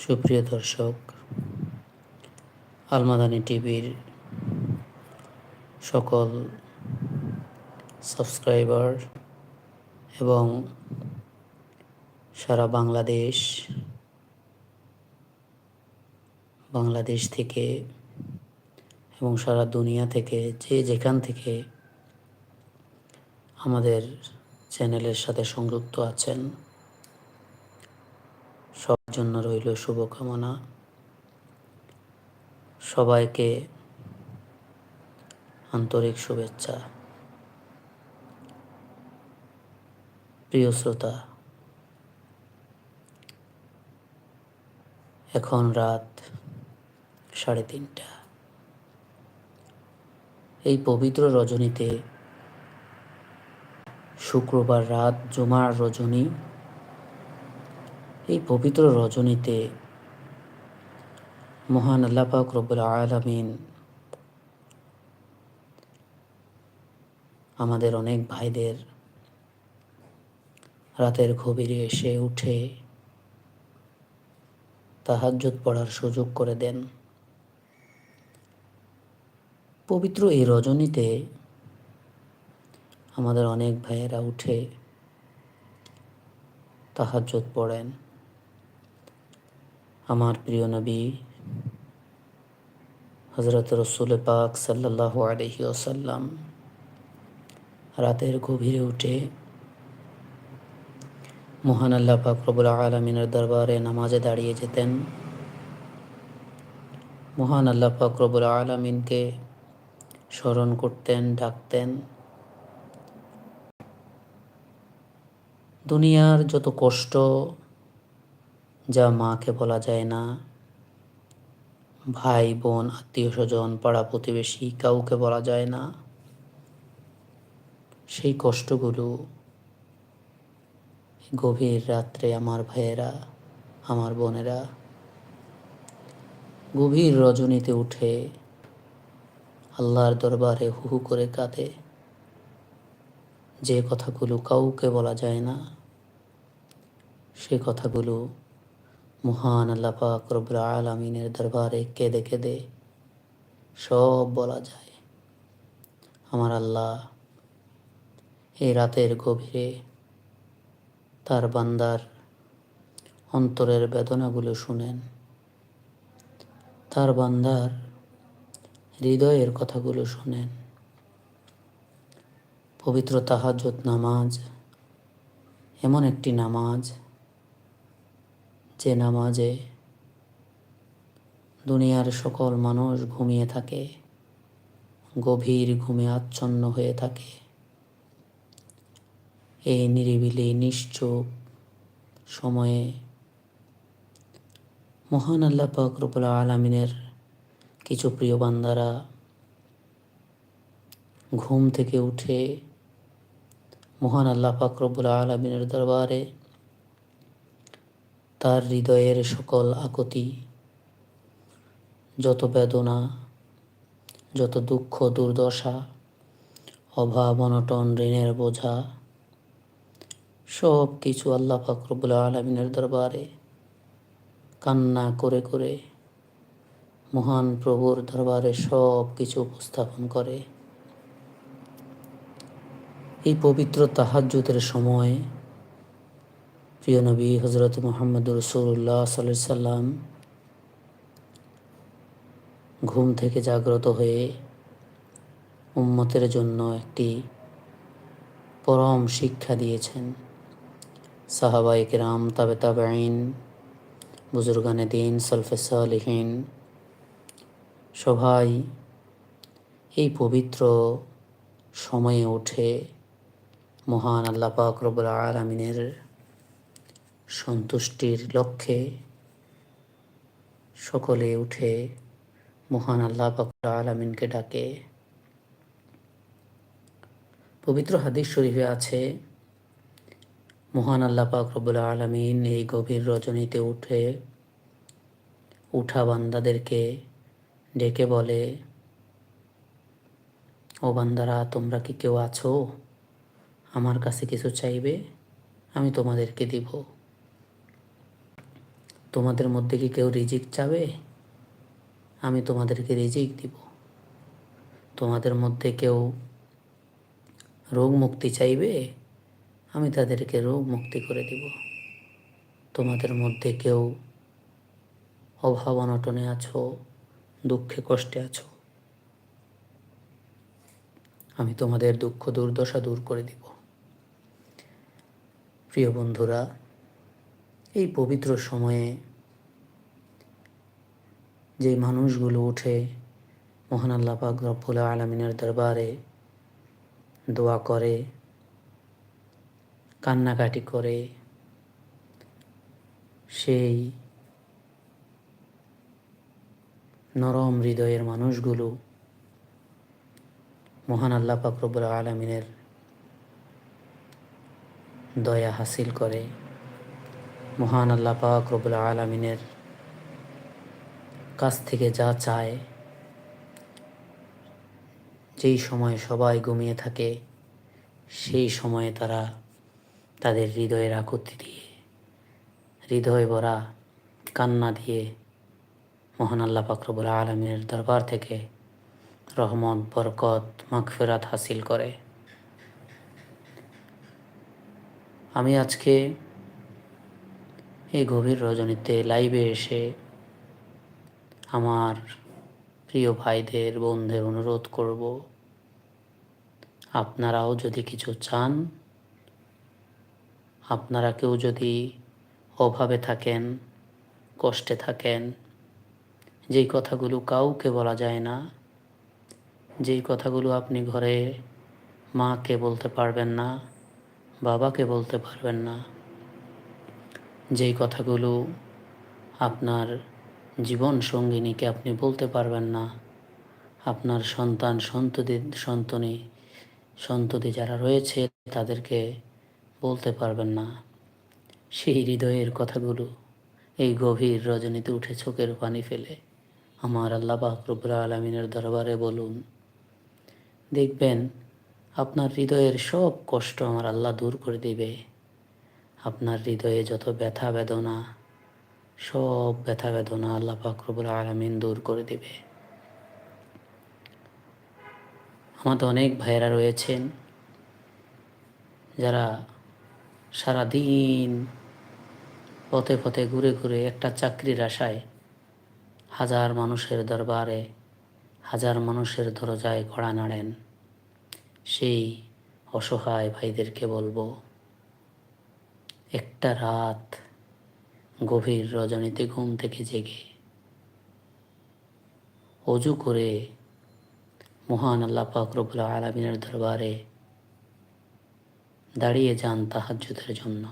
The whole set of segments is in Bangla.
সুপ্রিয় দর্শক, আলমাদানি টিভির সকল সাবস্ক্রাইবার এবং সারা বাংলাদেশ বাংলাদেশ থেকে এবং সারা দুনিয়া থেকে যে যেখান থেকে আমাদের চ্যানেলের সাথে সংযুক্ত আছেন জন্য রইল শুভকামনা। সবাইকে আন্তরিক শুভেচ্ছা। প্রিয় শ্রোতা, এখন রাত সাড়ে তিনটা। এই পবিত্র রজনীতে শুক্রবার রাত জুমার রজনী এই পবিত্র রজনীতে মহান আল্লাপাক রব্বুল আলমিন আমাদের অনেক ভাইদের রাতের গভীরে এসে উঠে তাহাজ্জুদ পড়ার সুযোগ করে দেন। পবিত্র এই রজনীতে আমাদের অনেক ভাইয়েরা উঠে তাহাজ্জুদ পড়েন। আমার প্রিয় নবী হজরত রসুল পাক সাল্লাহ আলহি ওসাল্লাম রাতের গভীরে উঠে মহান আল্লাহ পাক রবুল আলমিনের দরবারে নামাজে দাঁড়িয়ে যেতেন। মহান আল্লাহ পাক রবুল আলমিনকে স্মরণ করতেন, ডাকতেন। দুনিয়ার যত কষ্ট যা মাকে বলা যায় না। ভাই, বোন, আত্মীয় স্বজন, পাড়া প্রতিবেশী কাউকে বলা যায় না। সেই কষ্টগুলো গভীর রাত্রে আমার ভাইয়েরা, আমার বোনেরা, গভীর রজনীতে উঠে আল্লাহর দরবারে হু হু করে কাঁদে। যে কথাগুলো কাউকে বলা যায় না, সে কথাগুলো মহান আল্লাহ পাক রব্বুল আলমিনের দরবারে কেঁদে কেঁদে সব বলা যায়। আমার আল্লাহ এই রাতের গভীরে তার বান্দার অন্তরের বেদনাগুলো শুনেন। তার বান্দার হৃদয়ের কথাগুলো শুনেন। পবিত্র তাহাজত নামাজ এমন একটি নামাজ যে নামাজে দুনিয়ার সকল মানুষ ঘুমিয়ে থাকে, গভীর ঘুমে আচ্ছন্ন হয়ে থাকে। এই নিরিবিলি, নিশ্চুপ সময়ে মহান আল্লাহ পাক রবুল আলমিনের কিছু প্রিয় বান্দারা ঘুম থেকে উঠে মহান আল্লাহ পাক রবুল আলমিনের দরবারে তার হৃদয়ের সকল আকতি, যত বেদনা, যত দুঃখ দুর্দশা, অভাব অনটন ঋণের বোঝা, সব কিছু আল্লাহ ফাকরবুল আলমিনের দরবারে কান্না করে করে মহান প্রভুর দরবারে সব কিছু উপস্থাপন করে। এই পবিত্র তাহাজ্জুদের সময় প্রিয় নবী হজরত মোহাম্মদ রসুল্লাহ সাল্লাম ঘুম থেকে জাগ্রত হয়ে উম্মতের জন্য একটি পরম শিক্ষা দিয়েছেন। সাহাবাই কিরাম, তাবে তাবেইন বুজুর্গানে দিন সলফেসালহীন সবাই এই পবিত্র সময়ে উঠে মহান আল্লাহ পাক রবুল আলমিনের সন্তুষ্টির লক্ষ্যে সকলে উঠে মহান আল্লাহ পাকুর আলমিনকে ডাকে। পবিত্র হাদিস শরীফে আছে, মহান আল্লাহ পাক রবুল আলমিন এই গভীর রজনীতে উঠে উঠা বান্দাদেরকে ডেকে বলে, ও বান্দারা, তোমরা কি কেউ আছো? আমার কাছে কিছু চাইবে? আমি তোমাদেরকে দিব। তোমাদের মধ্যে কি কেউ রিজিক চাবে? আমি তোমাদেরকে রিজিক দিব। তোমাদের মধ্যে কেউ রোগ মুক্তি চাইবে? আমি তাদেরকে রোগ মুক্তি করে দিব। তোমাদের মধ্যে কেউ অভাব অনটনে আছো, দুঃখে কষ্টে আছো, আমি তোমাদের দুঃখ দুর্দশা দূর করে দিব। প্রিয় বন্ধুরা এই পবিত্র সময়ে যে মানুষগুলো উঠে মহান আল্লাহ পাক রব্বুল আলমিনের দরবারে দোয়া করে, কান্নাকাটি করে, সেই নরম হৃদয়ের মানুষগুলো মহান আল্লাহ পাক রব্বুল আলমিনের দয়া হাসিল করে। মহান আল্লাহ পাক রব্বুল আলমিনের কাছ থেকে যা চায়, যেই সময় সবাই ঘুমিয়ে থাকে, সেই সময়ে তারা তাদের হৃদয়ের আকুতি দিয়ে, হৃদয় ভরা কান্না দিয়ে মহান আল্লাহ পাকরবুল আলমীর দরবার থেকে রহমত, বরকত, মাগফেরাত হাসিল করে। আমি আজকে এই গভীর রজনীতে লাইভে এসে আমার প্রিয় ভাইদের, বোনদের অনুরোধ করব, আপনারাও যদি কিছু চান, আপনারা কেউ যদি অভাবে থাকেন, কষ্টে থাকেন, যেই কথাগুলো কাউকে বলা যায় না, যেই কথাগুলো আপনি ঘরে মাকে বলতে পারবেন না, বাবাকে বলতে পারবেন না যেই কথাগুলো আপনার জীবন সঙ্গিনীকে আপনি বলতে পারবেন না, আপনার সন্তান সন্ততি, সন্তনী, সন্ততি যারা রয়েছে তাদেরকে বলতে পারবেন না। সেই হৃদয়ের কথাগুলো এই গভীর রজনীতে উঠে চোখের পানি ফেলে আমার আল্লাহ বাকরবুল আলমিনের দরবারে বলুন, দেখবেন আপনার হৃদয়ের সব কষ্ট আমার আল্লাহ দূর করে দিবে। আপনার হৃদয়ে যত ব্যথা বেদনা, সব ব্যথা বেদনা আল্লাহ পাকরবুল আলমিন দূর করে দিবে। আমাদের অনেক ভাইয়েরা রয়েছেন যারা সারাদিন পথে পথে ঘুরে ঘুরে একটা চাকরির আশায় হাজার মানুষের দরবারে, হাজার মানুষের দরজায় ঘোড়া নাড়েন। সেই অসহায় ভাইদেরকে বলব একটা রাত গভীর রজনীতে ঘুম থেকে জেগে। অজু করে মহান আল্লাহ পাকরবুল আলমিনের দরবারে দাঁড়িয়ে যান তাহাজ্জুদের জন্য।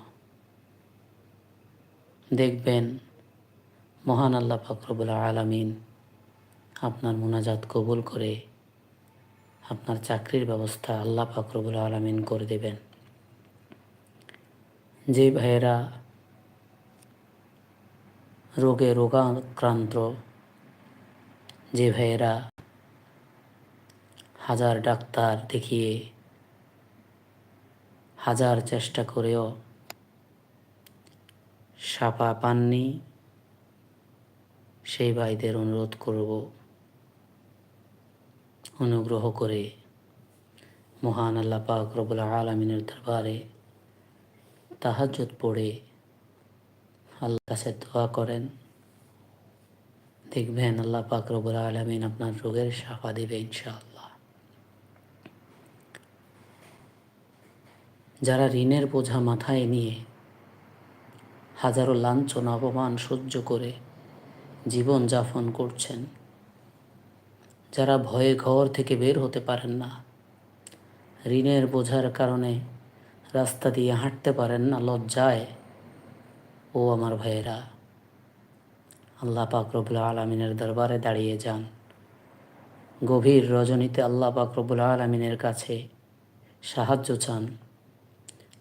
দেখবেন মহান আল্লাহ পাকরবুল আলমিন আপনার মোনাজাত কবুল করে আপনার চাকরির ব্যবস্থা আল্লাহ পাকরবুল আলমিন করে দেবেন। যে ভাইয়েরা রোগে রোগাক্রান্ত, যে ভাইয়েরা হাজার ডাক্তার দেখিয়ে হাজার চেষ্টা করেও সাপা পাননি, সেই ভাইদের অনুরোধ করব, অনুগ্রহ করে মহান আল্লাহ পাক আলমিনের দরবারে তাহাজত পড়ে। আল্লাহ কাছে দোয়া করেন। দেখবেন আল্লাহ পাক রবুল আলমিন আপনার রোগের সাফা দেবে ইনশাআল্লাহ। যারা ঋণের বোঝা মাথায় নিয়ে হাজারো লাঞ্ছনা, অপমান সহ্য করে জীবন যাপন করছেন, যারা ভয়ে ঘর থেকে বের হতে পারেন না, ঋণের বোঝার কারণে রাস্তা দিয়ে হাঁটতে পারেন না, লজ্জায়। ও আমার ভাইয়েরা, আল্লাহ পাকরবুল আলমিনের দরবারে দাঁড়িয়ে যান। গভীর রজনীতে আল্লাহ পাকরবুল আলমিনের কাছে সাহায্য চান।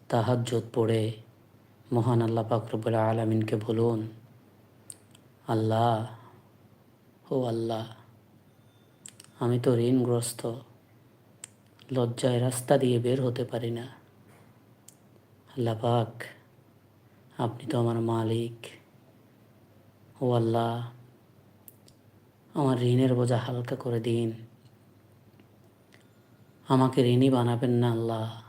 তাহাজ্জত পড়ে মহান আল্লাহ পাকরবুল আলমিনকে বলুন, আল্লাহ, ও আল্লাহ, আমি তো ঋণগ্রস্ত, লজ্জায় রাস্তা দিয়ে বের হতে পারি না। আল্লাহ পাক আপনি তো আমার মালিক। ও আল্লাহ, আমার ঋণের বোঝা হালকা করে দিন। আমাকে ঋণী বানাবেন না আল্লাহ।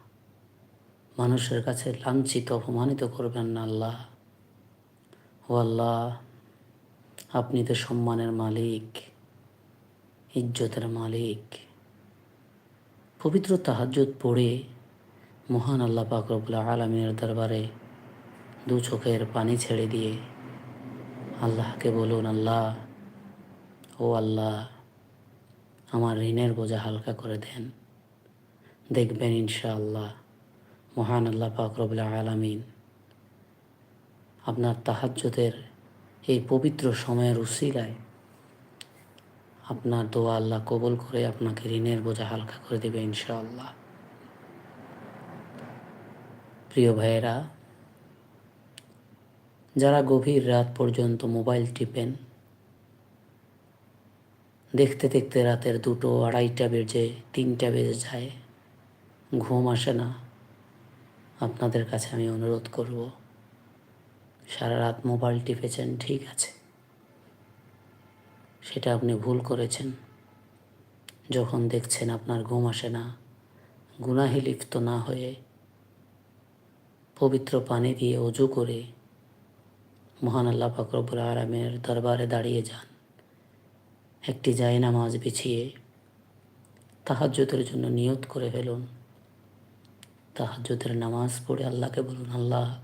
মানুষের কাছে লাঞ্ছিত, অপমানিত করবেন না আল্লাহ। ও আল্লাহ, আপনি তো সম্মানের মালিক, ইজ্জতের মালিক। পবিত্র তাহাজ্জুদ পড়ে মহান আল্লাহ পাকরবুল আলমিনের দরবারে দু চোখের পানি ছেড়ে দিয়ে আল্লাহকে বলুন, আল্লাহ, ও আল্লাহ, আমার ঋণের বোঝা হালকা করে দেন। দেখবেন ইনশাআল্লাহ মহান আল্লাহ পাকরবুল আলমিন আপনার তাহাজ্জুদের এই পবিত্র সময়ের উসিলায় আপনার দোয়া আল্লাহ কবল করে আপনাকে ঋণের বোঝা হালকা করে দেবে ইনশাআল্লাহ। প্রিয় ভাইয়েরা, যারা গভীর রাত পর্যন্ত মোবাইল টিপেন, দেখতে দেখতে রাতের দুটো আড়াইটা বেজে তিনটা বেজে যায়, ঘুম আসে না। আপনাদের কাছে আমি অনুরোধ করব, সারা রাত মোবাইল টিপেছেন, ঠিক আছে। সেটা আপনি ভুল করেছেন। যখন দেখছেন আপনার ঘুম আসে না, গুনাহে লিপ্ত না হয়ে পবিত্র পানি দিয়ে অজু করে মহান আল্লাহ ফাকরবুল আরামের দরবারে দাঁড়িয়ে যান। একটি জায় নামাজ বিছিয়ে তাহাজ্যতের জন্য নিয়ত করে ফেলুন। তাহাজ্যতের নামাজ পড়ে আল্লাহকে বলুন, আল্লাহ,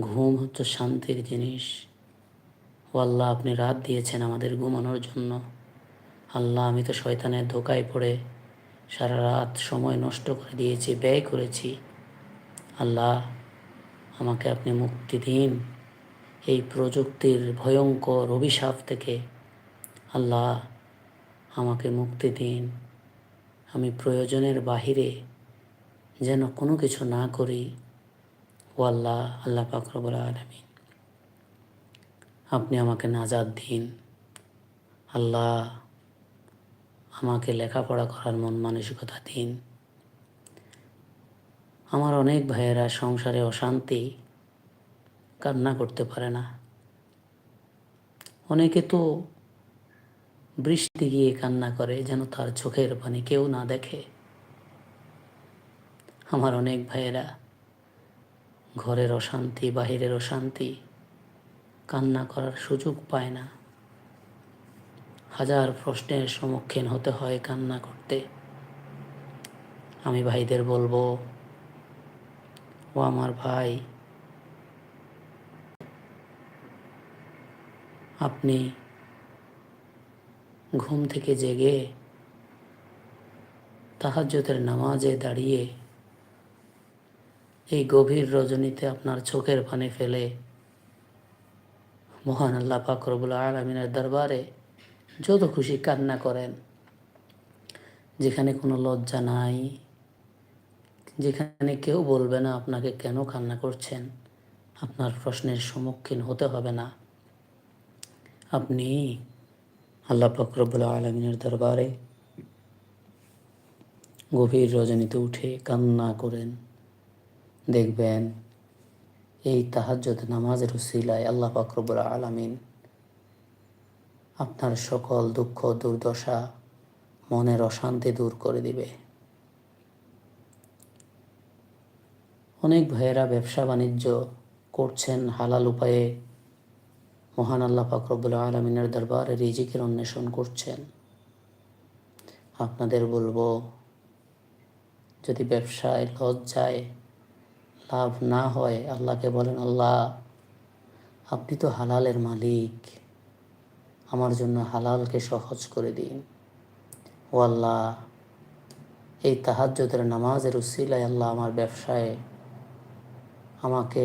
ঘুম হচ্ছে শান্তির জিনিস। ও আল্লাহ, আপনি রাত দিয়েছেন আমাদের ঘুমানোর জন্য। আল্লাহ, আমি তো শয়তানের ধোকায় পড়ে সারা রাত সময় নষ্ট করে দিয়েছি, ব্যয় করেছি। আল্লাহ, আমাকে আপনি মুক্তি দিন। এই প্রযুক্তির ভয়ঙ্কর অভিশাপ থেকে আল্লাহ, আমাকে মুক্তি দিন। আমি প্রয়োজনের বাহিরে যেন কোনো কিছু না করি। ও আল্লাহ আল্লাহ পাকরবুল আলমিন, আপনি আমাকে নাজাদ দিন। আল্লাহ, আমাকে লেখাপড়া করার মন মানসিকতা দিন। আমার অনেক ভাইয়েরা সংসারে অশান্তি কান্না করতে পারে না। অনেকে তো বৃষ্টি গিয়ে কান্না করে যেন তার চোখের পানি কেউ না দেখে। আমার অনেক ভাইয়েরা ঘরের অশান্তি, বাহিরের অশান্তি কান্না করার সুযোগ পায় না। হাজার প্রশ্নের সম্মুখীন হতে হয় কান্না করতে। আমি ভাইদের বলব ও আমার ভাই। আপনি ঘুম থেকে জেগে তাহাজ্যতের নামাজে দাঁড়িয়ে এই গভীর রজনীতে আপনার চোখের পানে ফেলে মহান আল্লাহ পাকরবুল আলমিনের দরবারে যত খুশি কান্না করেন, যেখানে কোনো লজ্জা নাই। যেখানে কেউ বলবে না আপনাকে কেন কান্না করছেন। আপনার প্রশ্নের সম্মুখীন হতে হবে না। আপনি আল্লাহ ফকরবুল আলমিনের দরবারে গভীর রজনীতে উঠে কান্না করেন। দেখবেন এই তাহাজ্জত নামাজের উসিলায় আল্লাহ ফকরবুল আলমিন আপনার সকল দুঃখ, দুর্দশা মনের অশান্তি দূর করে দিবে। অনেক ভাইয়েরা ব্যবসা বাণিজ্য করছেন হালাল উপায়ে। মহান আল্লাহ ফাকরবুল আলমিনের দরবারে রিজিকের অন্বেষণ করছেন। আপনাদের বলব, যদি ব্যবসায় লজ যায় লাভ না হয়, আল্লাহকে বলেন, আল্লাহ, আপনি তো হালালের মালিক। আমার জন্য হালালকে সহজ করে দিন। ও আল্লাহ, এই তাহাজ্যদের নামাজের উসিলায় আল্লাহ আমার ব্যবসায় আমাকে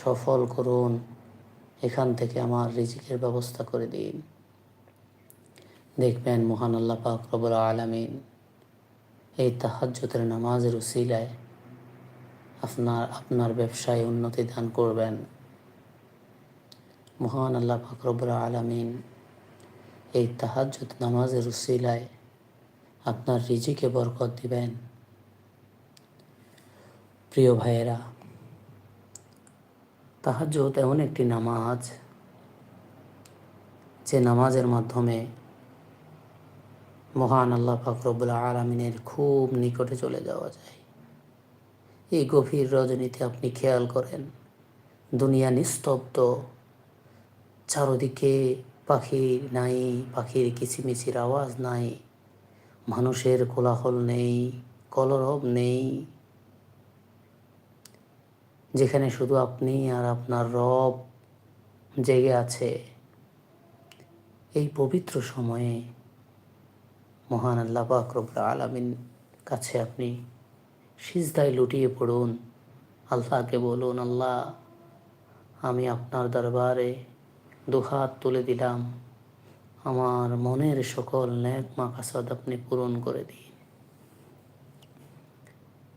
সফল করুন, এখান থেকে আমার রিজিকের ব্যবস্থা করে দিন। দেখবেন মহান আল্লাহ পাক রবুল আলমিন এই তাহাজ্যতের নামাজের উসিলায় আপনার আপনার ব্যবসায় উন্নতি দান করবেন। মহান আল্লাহ পাক রবুল আলমিন এই তাহাজ্যত নামাজের উসিলায় আপনার রিজিকে বরকত দিবেন। প্রিয় ভাইয়েরা তাহাজ্জত এমন একটি নামাজ যে নামাজের মাধ্যমে মহান আল্লাহ ফাকরবুল আলমিনের খুব নিকটে চলে যাওয়া যায়। এই গভীর রজনীতে আপনি খেয়াল করেন, দুনিয়া নিস্তব্ধ, চারদিকে পাখি নাই, পাখির কিচিমিচির আওয়াজ নাই, মানুষের কোলাহল নেই, কলরব নেই যেখানে শুধু আপনি আর আপনার রব জেগে আছে, এই পবিত্র সময়ে মহান আল্লাহ পাকরবুল আলমিন কাছে আপনি সিজদায় লুটিয়ে পড়ুন। আল্লাহকে বলুন, আল্লাহ, আমি আপনার দরবারে দুহাত তুলে দিলাম। আমার মনের সকল ন্যাক মাকাসাদ আপনি পূরণ করে দিন।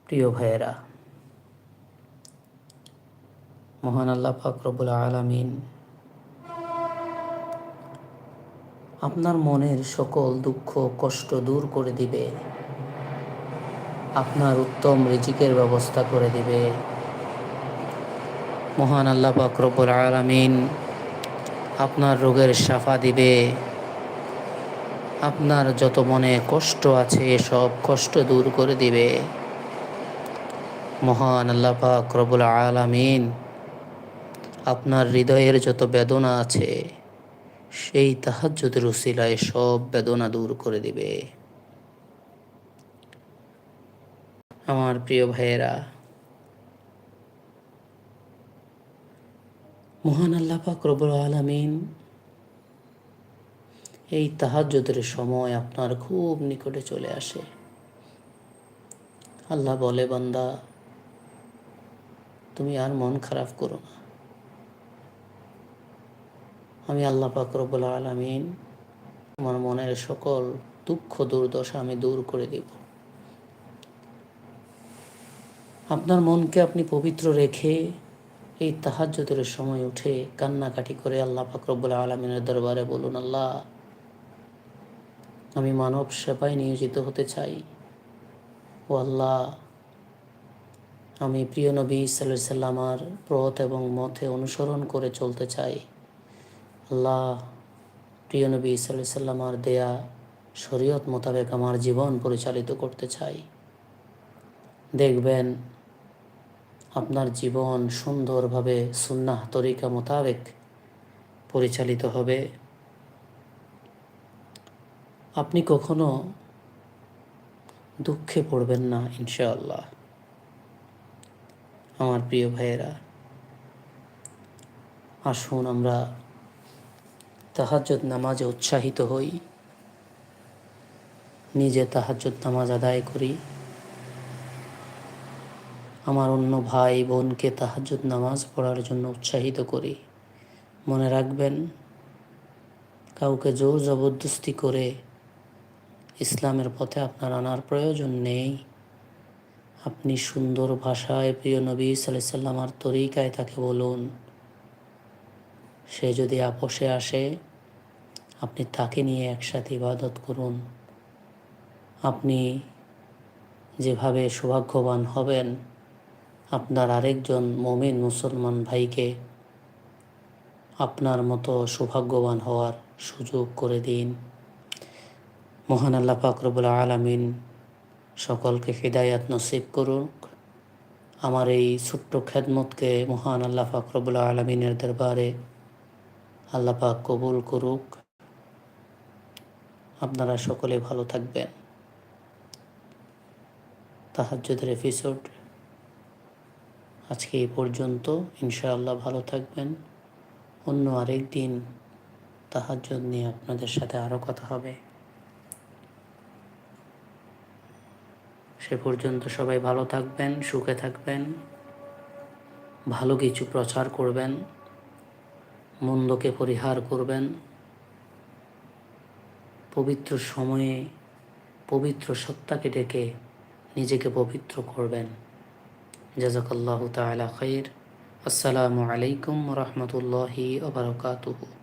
প্রিয় ভাইয়েরা মহান আল্লাহ ফাকরবুল আলমিন। আপনার মনের সকল দুঃখ, কষ্ট দূর করে দিবে। আপনার উত্তম রিজিকের ব্যবস্থা করে দিবে। মহান আল্লাহ ফাকরবুল আলমিন আপনার রোগের সাফা দিবে। আপনার যত মনে কষ্ট আছে, সব কষ্ট দূর করে দিবে। মহান আল্লাহ পাক রবুল আলামিন আপনার হৃদয়ের যত বেদনা আছে, সেই তাহাজ্জুদের উসিলায় সব বেদনা দূর করে দিবে। আমার প্রিয় ভাইয়েরা, মহান আল্লাহ পাক রবুল আলমিন এই তাহাজ্জুদের সময় আপনার খুব নিকটে চলে আসে। আল্লাহ বলে, বান্দা, তুমি আর মন খারাপ করো না। আমি আল্লাহ পাক রবুল আলমিন আমার মনের সকল দুঃখ, দুর্দশা আমি দূর করে দিব। আপনার মনকে আপনি পবিত্র রেখে এই তাহাজ্যদের সময় উঠে কান্নাকাটি করে আল্লাহ ফাকরবুল আলমিনের দরবারে বলুন, আল্লাহ, আমি মানব সেবায় নিয়োজিত হতে চাই। ও আল্লাহ, আমি প্রিয় নবী সাল্লাহ সাল্লামার পথ এবং মথে অনুসরণ করে চলতে চাই। আল্লাহ, প্রিয় নবী সাল্লাহ সাল্লামার দেয়া শরীয়ত মোতাবেক আমার জীবন পরিচালিত করতে চাই। দেখবেন, আপনার জীবন সুন্দরভাবে সুন্নাহ তরিকা মোতাবেক পরিচালিত হবে। আপনি কখনো দুঃখে পড়বেন না, ইনশাআল্লাহ। আমার প্রিয় ভাইয়েরা, আসুন আমরা তাহাজ্জুদ নামাজে উৎসাহিত হই। নিজে তাহাজ্জুদ নামাজ আদায় করি। আমার অন্য ভাই বোনকে তাহাজুদ নামাজ পড়ার জন্য উৎসাহিত করি। মনে রাখবেন, কাউকে জোর জবরদস্তি করে ইসলামের পথে আপনার আনার প্রয়োজন নেই। আপনি সুন্দর ভাষায় প্রিয় নবী সাল্লাহ সাল্লামার তরিকায় তাকে বলুন। সে যদি আপোষে আসে আপনি তাকে নিয়ে একসাথে ইবাদত করুন। আপনি যেভাবে সৌভাগ্যবান হবেন, আপনার আরেকজন মমিন মুসলমান ভাইকে আপনার মতো সৌভাগ্যবান হওয়ার সুযোগ করে দিন। মহান আল্লাহ ফাকরবুল আলমিন সকলকে হৃদায়াত নসিব করুক। আমার এই ছোট্ট খেদমতকে মহান আল্লাহ ফাকরবুল আলমিনের দরবারে আল্লাহ পাক কবুল করুক। আপনারা সকলে ভালো থাকবেন। তাহাজ্জুদের এপিসোড আজকে এই পর্যন্ত। ইনশাআল্লাহ ভালো থাকবেন। অন্য আরেক দিন তাহাজ্জুদ নিয়ে আপনাদের সাথে আরও কথা হবে। সে পর্যন্ত সবাই ভালো থাকবেন, সুখে থাকবেন, ভালো কিছু প্রচার করবেন, মন্দকে পরিহার করবেন। পবিত্র সময়ে পবিত্র সত্তাকে ডেকে নিজেকে পবিত্র করবেন। জাজাকাল্লাহ তালা খৈর আসসালামু আলাইকুম রহমতুল্লাহি ওবরকাতুহু